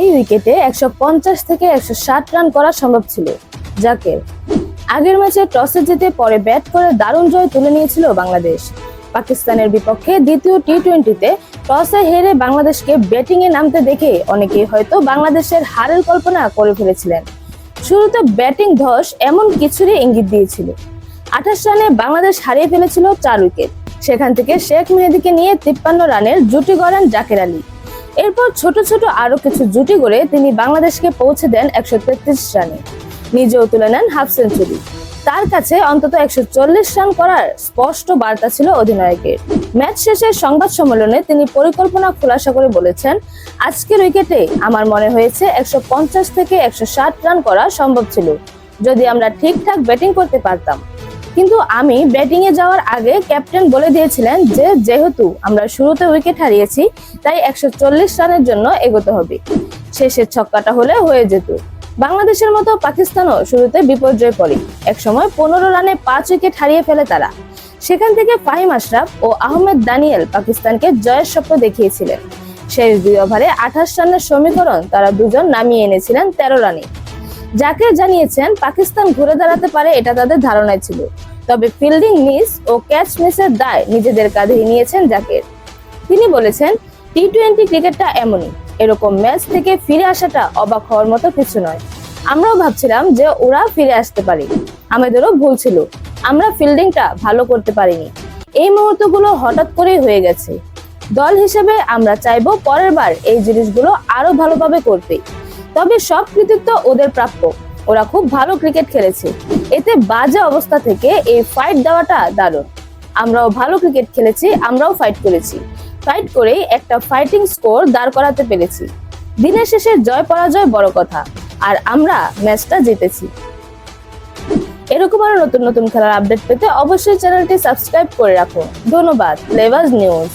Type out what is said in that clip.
এই উইকেটে একশো পঞ্চাশ থেকে একশো ষাট রান করা সম্ভব ছিল। যাকে আগের ম্যাচে টসে জিতে পরে ব্যাট করে দারুণ জয় তুলে নিয়েছিল বাংলাদেশ। পাকিস্তানের বিপক্ষে দ্বিতীয় টি টোয়েন্টিতে টসে হেরে বাংলাদেশকে ব্যাটিংয়ে নামতে দেখে অনেকেই হয়তো বাংলাদেশের হারের কল্পনা করে ফেলেছিলেন। শুরুতে ব্যাটিং ধস এমন কিছুরই ইঙ্গিত দিয়েছিল। আঠাশ রানে বাংলাদেশ হারিয়ে ফেলেছিল চার উইকেট। সেখান থেকে শেখ মেহেদিকে নিয়ে তিপ্পান্ন রানের জুটি গড়েন জাকের আলী। এরপর ছোট ছোট আরও কিছু জুটি গড়ে তিনি বাংলাদেশকে পৌঁছে দেন একশো তেত্রিশ রানে। নিজেও তুলে নেন হাফ সেঞ্চুরি। তার কাছে অন্তত একশো চল্লিশ রান করার স্পষ্ট বার্তা ছিল অধিনায়কের। ম্যাচ শেষে সংবাদ সম্মেলনে তিনি পরিকল্পনা খোলাসা করে বলেছেন, আজকের উইকেটে আমার মনে হয়েছে একশো পঞ্চাশ থেকে একশো ষাট রান করা সম্ভব ছিল। যদি আমরা ঠিকঠাক ব্যাটিং করতে পারতাম কিন্তু আমি ব্যাটিং এ যাওয়ার আগে ক্যাপ্টেন বলে দিয়েছিলেন যে, যেহেতু আমরা শুরুতে উইকেট হারিয়েছি, তাই একশো চল্লিশ রানের জন্য এগোতে হবে। শেষের ছক্কাটা হলে হয়ে যেত। বাংলাদেশের মতো পাকিস্তানও শুরুতে বিপর্যয় পড়ে। একসময় পনেরো রানে পাঁচ উইকেট হারিয়ে ফেলে তারা। সেখান থেকে ফাহিম আশরাফ ও আহমেদ দানিয়েল পাকিস্তানকে জয়ের স্বপ্ন দেখিয়েছিলেন। শেষ দুই ওভারে আঠাশ রানের সমীকরণ তারা দুজন নামিয়ে এনেছিলেন তেরো রানে। জাকির জানিয়েছেন, পাকিস্তান ঘুরে দাঁড়াতে পারে, এটা তাদের ধারণায় ছিল। তবে ফিল্ডিং মিস ও ক্যাচ মিসের দায় নিজেদের কাঁধে নিয়েছেন জাকির। তিনি বলেছেন টি টোয়েন্টি ক্রিকেটটা এমনই, এরকম ম্যাচ থেকে ফিরে আসাটা অবাক হওয়ার মতো কিছু নয়। আমরাও ভাবছিলাম যে ওরা ফিরে আসতে পারে। আমাদেরও ভুল ছিল, আমরা ফিল্ডিংটা ভালো করতে পারিনি। এই মুহূর্তগুলো হঠাৎ করেই হয়ে গেছে। দল হিসেবে আমরা চাইব পরের বার এই জিনিসগুলো আরও ভালোভাবে করতে। তবে সব কৃতিত্ব ওদের প্রাপ্য। ওরা খুব ভালো ক্রিকেট খেলেছে। এতে বাজে অবস্থা থেকে এই ফাইট দেওয়াটা দারুণ। আমরাও ভালো ক্রিকেট খেলেছি, আমরাও ফাইট করেছি। ফাইট করেই একটা ফাইটিং স্কোর দাঁড় করাতে পেরেছি। দিনের শেষে জয় পরাজয় বড় কথা, আর আমরা ম্যাচটা জিতেছি। এরকম আরও নতুন নতুন খেলার আপডেট পেতে অবশ্যই চ্যানেলটি সাবস্ক্রাইব করে রাখুন ধন্যবাদ লেভাজ নিউজ